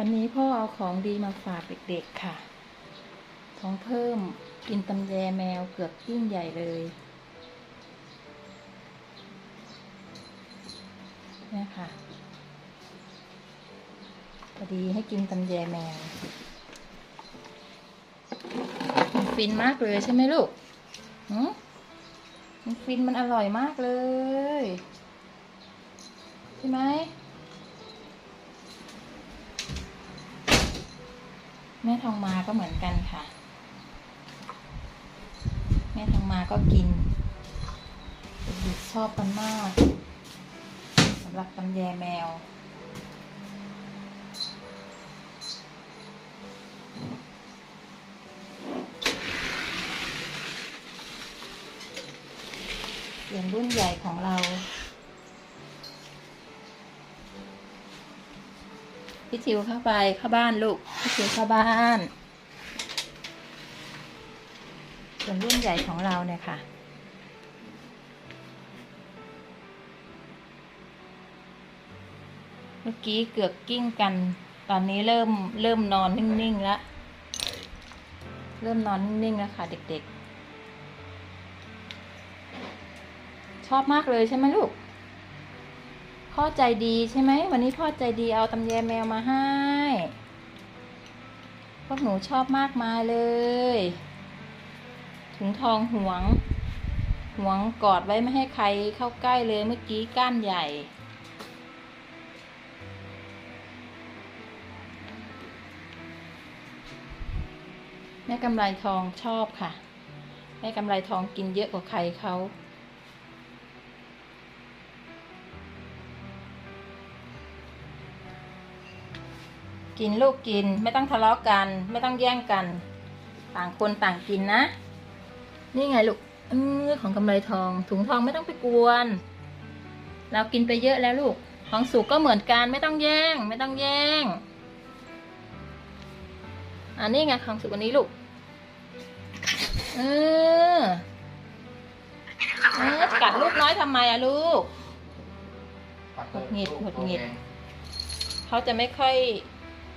วันนี้พ่อเอาของดีมาฝากเด็กๆค่ะ ของเพิ่มกินตำแยแมวเกือบยิ่งใหญ่เลย เนี่ยค่ะ พอดีให้กินตำแยแมว ฟินมากเลยใช่ไหมลูกหืมฟินมันอร่อยมากเลย ใช่ไหม แม่ทองมาก็เหมือนกันค่ะ แม่ทองมาก็กินเด็กๆชอบกันมากสำหรับตำแยแมวเสียงรุ่นใหญ่ของเรา พี่ทิวเข้าไปเข้าบ้านลูกพี่ทิวเข้าบ้านส่วนรุ่นใหญ่ของเราเนี่ยค่ะ เมื่อกี้เกือบกิ้งกัน ตอนนี้เริ่มเริ่มนอนนิ่งๆแล้ว เริ่มนอนนิ่งๆแล้วค่ะ เด็กๆ ชอบมากเลยใช่ไหมลูก พ่อใจดีใช่ไหม วันนี้พ่อใจดีเอาตำแยแมวมาให้ พวกหนูชอบมากมายเลย ถุงทองหวง หวงกอดไว้ไม่ให้ใครเข้าใกล้เลยเมื่อกี้ก้านใหญ่ แม่กำไรทองชอบค่ะ แม่กำไรทองกินเยอะกว่าใครเขา กินลูกกินไม่ต้องทะเลาะกัน ไม่ต้องแย่งกัน ต่างคนต่างกินนะ นี่ไงลูกเออของกำไรทอง ถุงทองไม่ต้องไปกวน เรากินไปเยอะแล้วลูก ของสุกก็เหมือนกันไม่ต้องแย่ง ไม่ต้องแย่ง อันนี้ไงของสุกอันนี้ลูก เออเออกัดลูกน้อยทำไมอะลูกหงุดหงิดหงุดหงิดเขาจะไม่ค่อย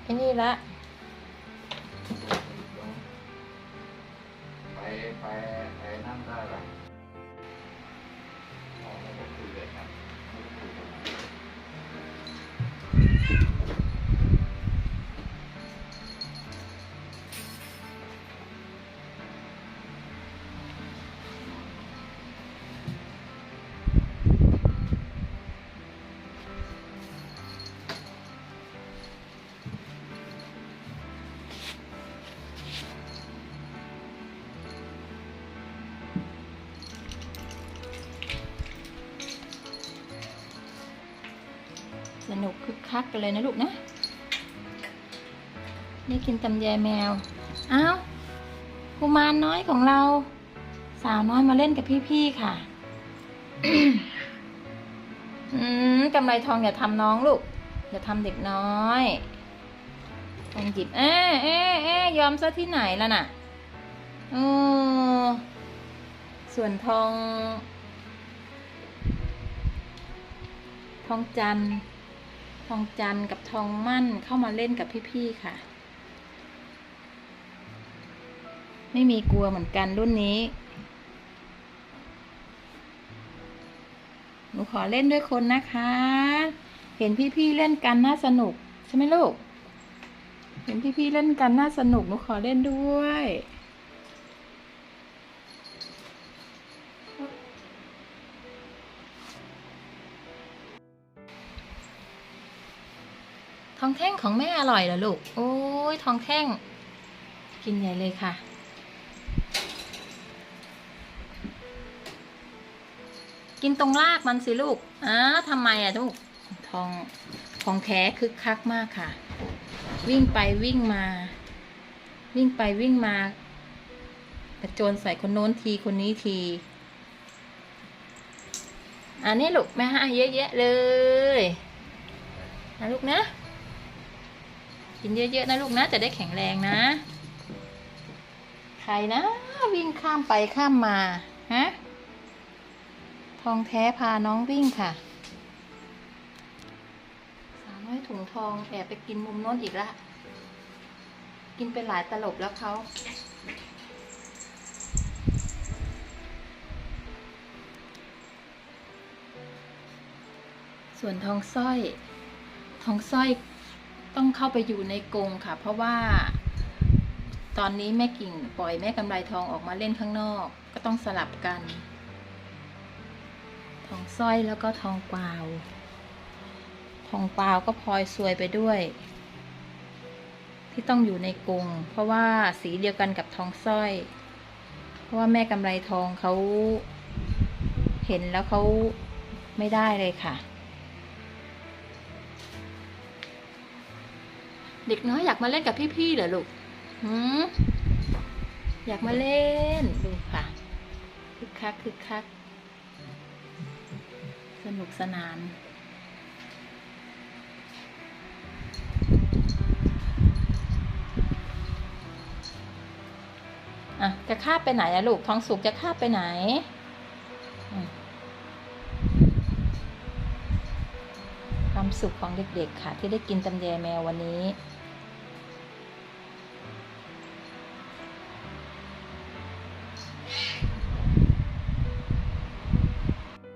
อ้นี่ละไปไปไปนั่งได้ไหมออไม่ต้องคุยเลยครับ สนุกคึกคักกันเลยนะลูกนะนี่กินตำแยแมว อ้าวกุมารน้อยของเรา สาวน้อยมาเล่นกับพี่ๆค่ะ อืมกำไรทองอย่าทำน้องลูก อย่าทำเด็กน้อยต้องหยิบเอ๊ะเอ๊ะเอ๊ะยอมซะที่ไหนแล่ะน่ะออส่วนทอง ทองจันทร์ ทองจันกับทองมั่นเข้ามาเล่นกับพี่ๆค่ะ ไม่มีกลัวเหมือนกันรุ่นนี้ หนูขอเล่นด้วยคนนะคะ เห็นพี่ๆเล่นกันน่าสนุกใช่ไหมลูก เห็นพี่ๆเล่นกันน่าสนุกหนูขอเล่นด้วย ทองแท่งของแม่อร่อยเหรอลูก โอ้ยทองแท่ง กินใหญ่เลยค่ะ กินตรงรากมันสิลูกอ้าวทำไมอะลูก ทองทองแท้คึกคักมากค่ะ วิ่งไปวิ่งมา วิ่งไปวิ่งมากระโจนใส่คนโน้นทีคนนี้ทีอันนี้ลูกแม่ให้เยอะแยะเลยนะลูกนะ กินเยอะๆนะลูกนะจะได้แข็งแรงนะ ใครนะ วิ่งข้ามไปข้ามมาฮะทองแท้พาน้องวิ่งค่ะสาวน้อยถุงทองแอบไปกินมุมโน้นอีกละกินไปหลายตลบแล้วเขาส่วนทองสร้อย ทองสร้อย ต้องเข้าไปอยู่ในกรงค่ะ เพราะว่า ตอนนี้แม่กิ่งปล่อยแม่กำไรทองออกมาเล่นข้างนอก ก็ต้องสลับกัน ทองสร้อยแล้วก็ทองกวาว ทองกวาวก็พลอยซวยไปด้วย ที่ต้องอยู่ในกรงเพราะว่าสีเดียวกันกับทองสร้อย เพราะว่าแม่กำไรทองเขาเห็นแล้วเขาไม่ได้เลยค่ะ เด็กน้อยอยากมาเล่นกับพี่ๆเหรอลูกหืมอยากมาเล่นดูค่ะคึกคักคึกคักสนุกสนานอะจะคาบไปไหนอะลูกทองสุกจะคาบไปไหนอืมความสุขของเด็กๆค่ะ ที่ได้กินตำแยแมววันนี้